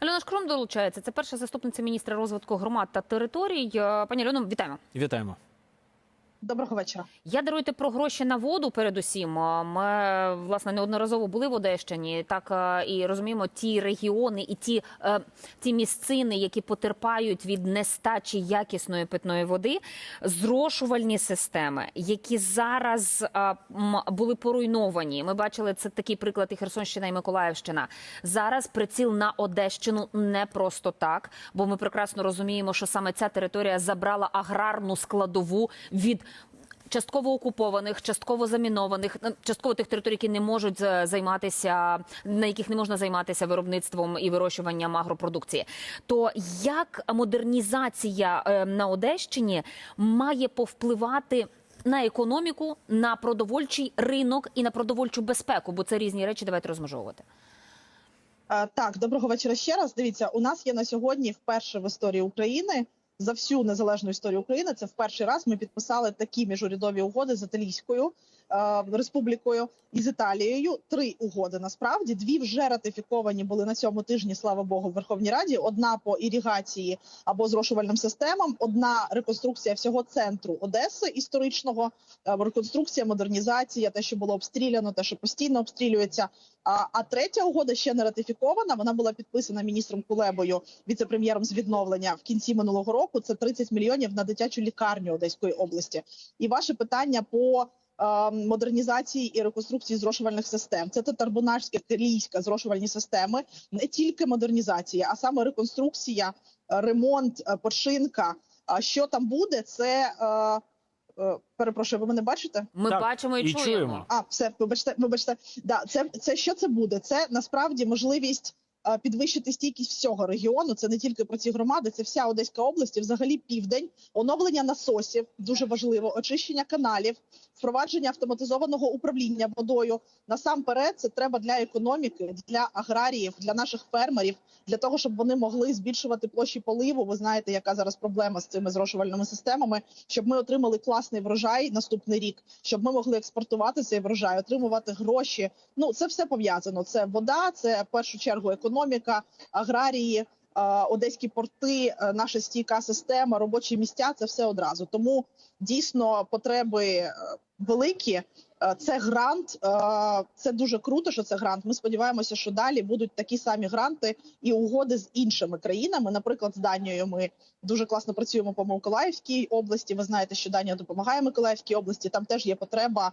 Альона Шкрум долучається. Це перша заступниця міністра розвитку громад та територій. Е, Пані Альоно, вітаємо. Вітаємо. Доброго вечора. Я даруйте про гроші на воду. Передусім, ми власне неодноразово були в Одещині. Так і розуміємо ті регіони і ті, е, ті місцини, які потерпають від нестачі якісної питної води, зрошувальні системи, які зараз м, були поруйновані. Ми бачили це такий приклад і Херсонщина і Миколаївщина. Зараз приціл на Одещину не просто так, бо ми прекрасно розуміємо, що саме ця територія забрала аграрну складову від частково окупованих, частково замінованих, частково тих територій, які не можуть займатися, на яких не можна займатися виробництвом і вирощуванням агропродукції. То як модернізація е, на Одещині має повпливати? На економіку, на продовольчий ринок і на продовольчу безпеку, бо це різні речі. Давайте розмежовувати. Е, Так, доброго вечора ще раз. Дивіться, у нас є на сьогодні вперше в історії України за всю незалежну історію України. Це в перший раз ми підписали такі міжурядові угоди з Італійською республікою і з Італією. Три угоди насправді дві вже ратифіковані були на цьому тижні. Слава Богу, в Верховній Раді. Одна по іригації або зрошувальним системам, одна реконструкція всього центру Одеси історичного, е, реконструкція, модернізація, те, що було обстріляно, те, що постійно обстрілюється. А, а третя угода ще не ратифікована. Вона була підписана міністром Кулебою, віце-прем'єром з відновлення в кінці минулого року. Це 30 мільйонів на дитячу лікарню Одеської області. І ваше питання по е, модернізації і реконструкції зрошувальних систем. Це татарбунарська кирійська зрошувальні системи, не тільки модернізація, а саме реконструкція, ремонт, е, починка. А що там буде? Це е, е, перепрошую, ви мене бачите? Ми Так, бачимо і, і чуємо. чуємо. А, все, вибачте, вибачте. Да, це, це що це буде? Це насправді можливість підвищити стійкість всього регіону. Це не тільки про ці громади, це вся Одеська область, взагалі південь, оновлення насосів дуже важливо, очищення каналів, впровадження автоматизованого управління водою. Насамперед, це треба для економіки, для аграріїв, для наших фермерів, для того, щоб вони могли збільшувати площі поливу. Ви знаєте, яка зараз проблема з цими зрошувальними системами, щоб ми отримали класний врожай наступний рік, щоб ми могли експортувати цей врожай, отримувати гроші. Ну це все пов'язано. Це вода, це в першу чергу економіка, аграрії. е, Одеські порти, е, наша стійка система, робочі місця це все одразу. Тому дійсно потреби е, великі. Це грант, це дуже круто, що це грант. Ми сподіваємося, що далі будуть такі самі гранти і угоди з іншими країнами. Наприклад, з Данією ми дуже класно працюємо по Миколаївській області. Ви знаєте, що Данія допомагає Миколаївській області. Там теж є потреба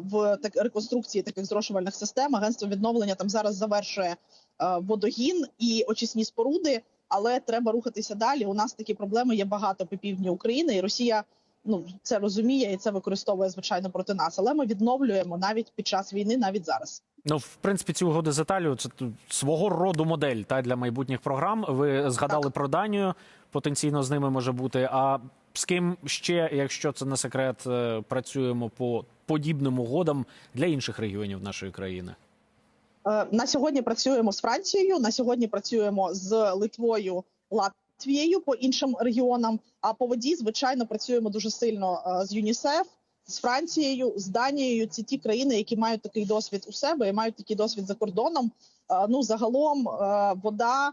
в реконструкції таких зрошувальних систем. Агентство відновлення там зараз завершує водогін і очисні споруди, але треба рухатися далі. У нас такі проблеми є багато по півдні України, і Росія ну це розуміє і це використовує звичайно проти нас. Але ми відновлюємо навіть під час війни, навіть зараз. Ну, в принципі, ці угоди з Італією це свого роду модель та для майбутніх програм. Ви згадали Так. про Данію, потенційно з ними може бути. А з ким ще, якщо це не секрет, е, працюємо по подібним угодам для інших регіонів нашої країни? Е, На сьогодні працюємо з Францією. На сьогодні працюємо з Литвою, Латвією по іншим регіонам. А по воді, звичайно, працюємо дуже сильно е, з ЮНІСЕФ, з Францією, з Данією. Це ті країни, які мають такий досвід у себе і мають такий досвід за кордоном. Е, Ну загалом вода.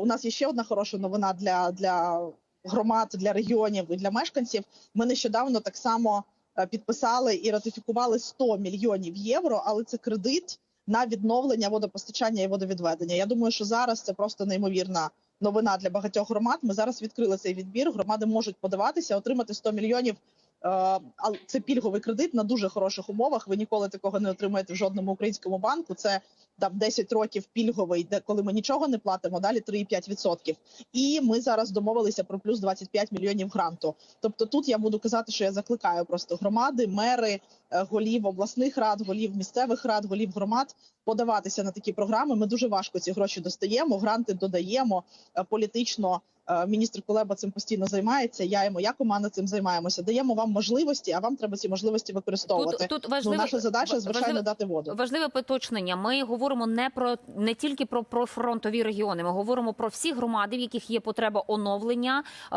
У нас є ще одна хороша новина для, для громад, для регіонів і для мешканців. Ми нещодавно так само підписали і ратифікували 100 мільйонів євро, але це кредит на відновлення водопостачання і водовідведення. Я думаю, що зараз це просто неймовірна новина для багатьох громад. Ми зараз відкрили цей відбір. Громади можуть подаватися, отримати 100 мільйонів. Е, це пільговий кредит на дуже хороших умовах. Ви ніколи такого не отримаєте в жодному українському банку. Це там 10 років пільговий, де коли ми нічого не платимо, далі 3,5%. І ми зараз домовилися про плюс 25 мільйонів гранту. Тобто, тут я буду казати, що я закликаю просто громади, мери, е, голів обласних рад, голів місцевих рад, голів громад подаватися на такі програми. Ми дуже важко ці гроші достаємо, гранти додаємо е, політично. Е, Міністр Кулеба цим постійно займається. Я і моя команда цим займаємося. Даємо вам можливості, а вам треба ці можливості використовувати. Тут, тут ну, наша задача звичайно важливо, дати воду. Важливе поточнення. Ми говоримо не про не тільки про, про фронтові регіони. Ми говоримо про всі громади, в яких є потреба оновлення, е,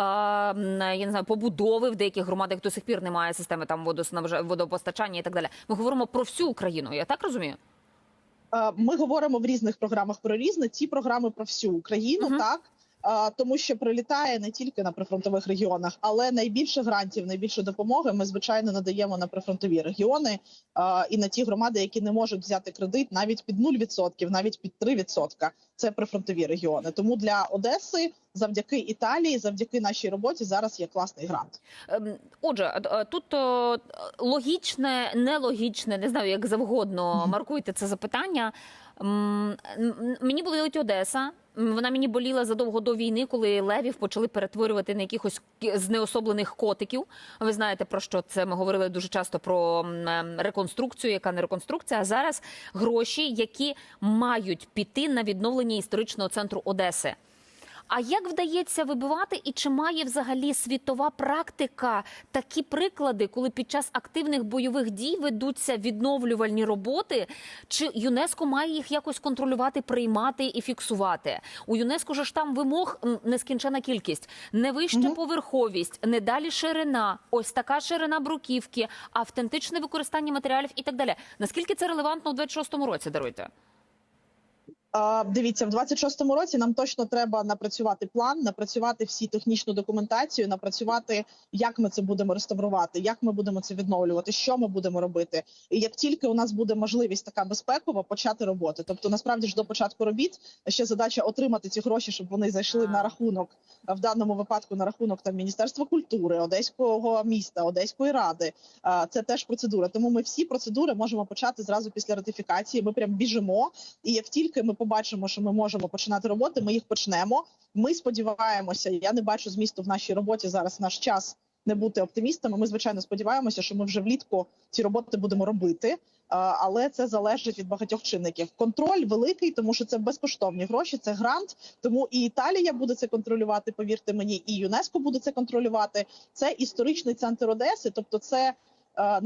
я не знаю, побудови в деяких громадах до сих пір немає системи там водоснабжа- водопостачання і так далі. Ми говоримо про всю Україну. Я так розумію? Е, Ми говоримо в різних програмах про різне. Ці програми про всю Україну, Мгм. так Е, тому що прилітає не тільки на прифронтових регіонах, але найбільше грантів, найбільше допомоги ми звичайно надаємо на прифронтові регіони і на ті громади, які не можуть взяти кредит навіть під 0%, навіть під 3%. Це прифронтові регіони. Тому для Одеси, завдяки Італії, завдяки нашій роботі, зараз є класний грант. Ем, Отже, е, тут е, логічне, нелогічне, не знаю, як завгодно маркуйте це запитання. Мені болить Одеса. Вона мені боліла задовго до війни, коли левів почали перетворювати на якихось знеособлених котиків. Ви знаєте про що це? Ми говорили дуже часто про ем, реконструкцію, яка не реконструкція. А зараз гроші, які мають піти на відновлення історичного центру Одеси. А як вдається вибивати, і чи має взагалі світова практика такі приклади, коли під час активних бойових дій ведуться відновлювальні роботи? Чи ЮНЕСКО має їх якось контролювати, приймати і фіксувати? У ЮНЕСКО ж там вимог нескінчена кількість, не вища Мгм. поверховість, не далі ширина, ось така ширина бруківки, автентичне використання матеріалів і так далі. Наскільки це релевантно у 26-му році? Даруйте. Дивіться, в 26-му році нам точно треба напрацювати план, напрацювати всі технічну документацію, напрацювати, як ми це будемо реставрувати, як ми будемо це відновлювати, що ми будемо робити. І як тільки у нас буде можливість така безпекова, почати роботи. Тобто, насправді ж до початку робіт ще задача отримати ці гроші, щоб вони зайшли на рахунок в даному випадку на рахунок там Міністерства культури, Одеського міста, Одеської ради. Це теж процедура. Тому ми всі процедури можемо почати зразу після ратифікації. Ми прям біжимо. І як тільки ми побачимо, що ми можемо починати роботи, ми їх почнемо. Ми сподіваємося. Я не бачу змісту в нашій роботі зараз. Наш час не бути оптимістами. Ми звичайно сподіваємося, що ми вже влітку ці роботи будемо робити. Але це залежить від багатьох чинників. Контроль великий, тому що це безкоштовні гроші, це грант. Тому і Італія буде це контролювати. Повірте мені, і ЮНЕСКО буде це контролювати. Це історичний центр Одеси, тобто це. Е,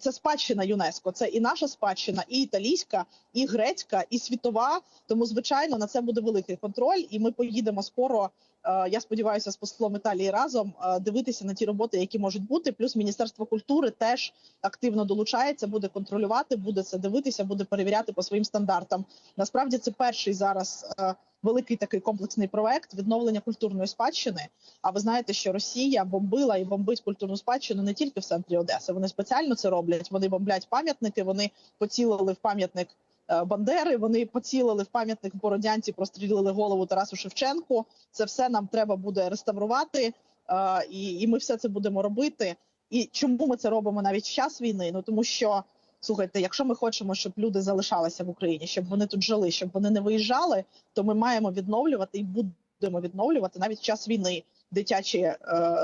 Це спадщина ЮНЕСКО, це і наша спадщина, і італійська, і грецька, і світова. Тому, звичайно, на це буде великий контроль, і ми поїдемо скоро. е, Я сподіваюся, з послом Італії разом е, дивитися на ті роботи, які можуть бути. Плюс Міністерство культури теж активно долучається, буде контролювати, буде це дивитися, буде перевіряти по своїм стандартам. Насправді це перший зараз великий такий комплексний проект відновлення культурної спадщини. А ви знаєте, що Росія бомбила і бомбить культурну спадщину не тільки в центрі Одеси. Вони спеціально це роблять. Вони бомблять пам'ятники. Вони поцілили в пам'ятник е, Бандери. Вони поцілили в пам'ятник Бородянці, прострілили голову Тарасу Шевченку. Це все нам треба буде реставрувати, е, і, ми все це будемо робити. І чому ми це робимо навіть в час війни? Ну тому що слухайте, якщо ми хочемо, щоб люди залишалися в Україні, щоб вони тут жили, щоб вони не виїжджали, то ми маємо відновлювати і будемо відновлювати навіть в час війни дитячі е,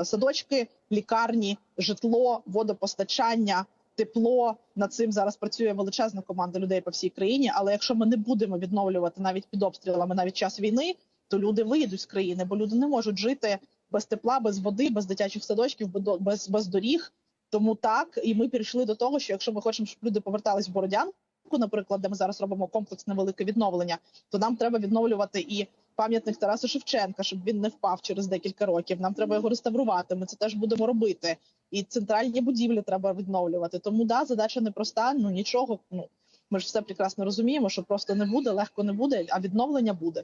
садочки, лікарні, житло, водопостачання. Тепло над цим зараз працює величезна команда людей по всій країні. Але якщо ми не будемо відновлювати навіть під обстрілами, навіть час війни, то люди виїдуть з країни, бо люди не можуть жити без тепла, без води, без дитячих садочків, без- без, доріг. Тому так, і ми перейшли до того, що якщо ми хочемо, щоб люди повертались в Бородянку, наприклад, де ми зараз робимо комплексне велике відновлення, то нам треба відновлювати і пам'ятник Тараса Шевченка, щоб він не впав через декілька років. Нам треба його реставрувати. Ми це теж будемо робити. І центральні будівлі треба відновлювати. Тому да, задача непроста. Ну нічого. Ну ми ж все прекрасно розуміємо, що просто не буде, легко не буде, а відновлення буде.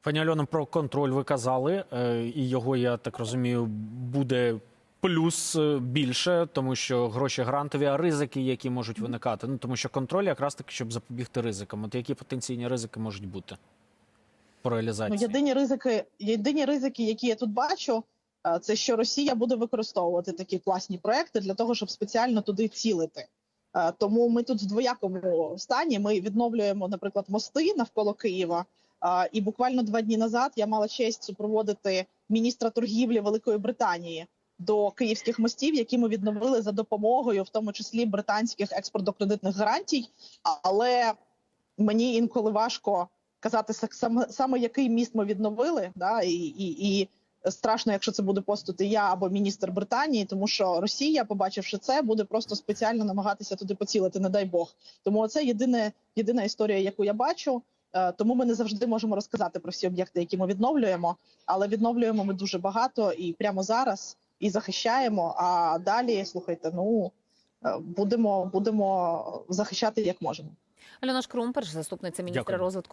Пані Альоно, про контроль ви казали, е, і його, я так розумію, буде плюс е, більше, тому що гроші грантові, а ризики, які можуть виникати. Ну тому що контроль якраз таки, щоб запобігти ризикам. От які потенційні ризики можуть бути по Ну, єдині ризики, єдині ризики, які я тут бачу, е, це що Росія буде використовувати такі класні проекти для того, щоб спеціально туди цілити. Е, Тому ми тут в двоякому стані. Ми відновлюємо, наприклад, мости навколо Києва. І буквально два дні назад я мала честь супроводити міністра торгівлі Великої Британії до київських мостів, які ми відновили за допомогою, в тому числі британських експортно-кредитних гарантій. Але мені інколи важко казати са- саме, саме який міст ми відновили, да, і, і, і страшно, якщо це буде постати я або міністр Британії, тому що Росія, побачивши це, буде просто спеціально намагатися туди поцілити, не дай Бог. Тому це єдине, єдина історія, яку я бачу. Е, Тому ми не завжди можемо розказати про всі об'єкти, які ми відновлюємо, але відновлюємо ми дуже багато і прямо зараз і захищаємо. А далі слухайте, ну е, будемо, будемо захищати як можемо. Альона Шкрум, перша заступниця міністра Дякую. розвитку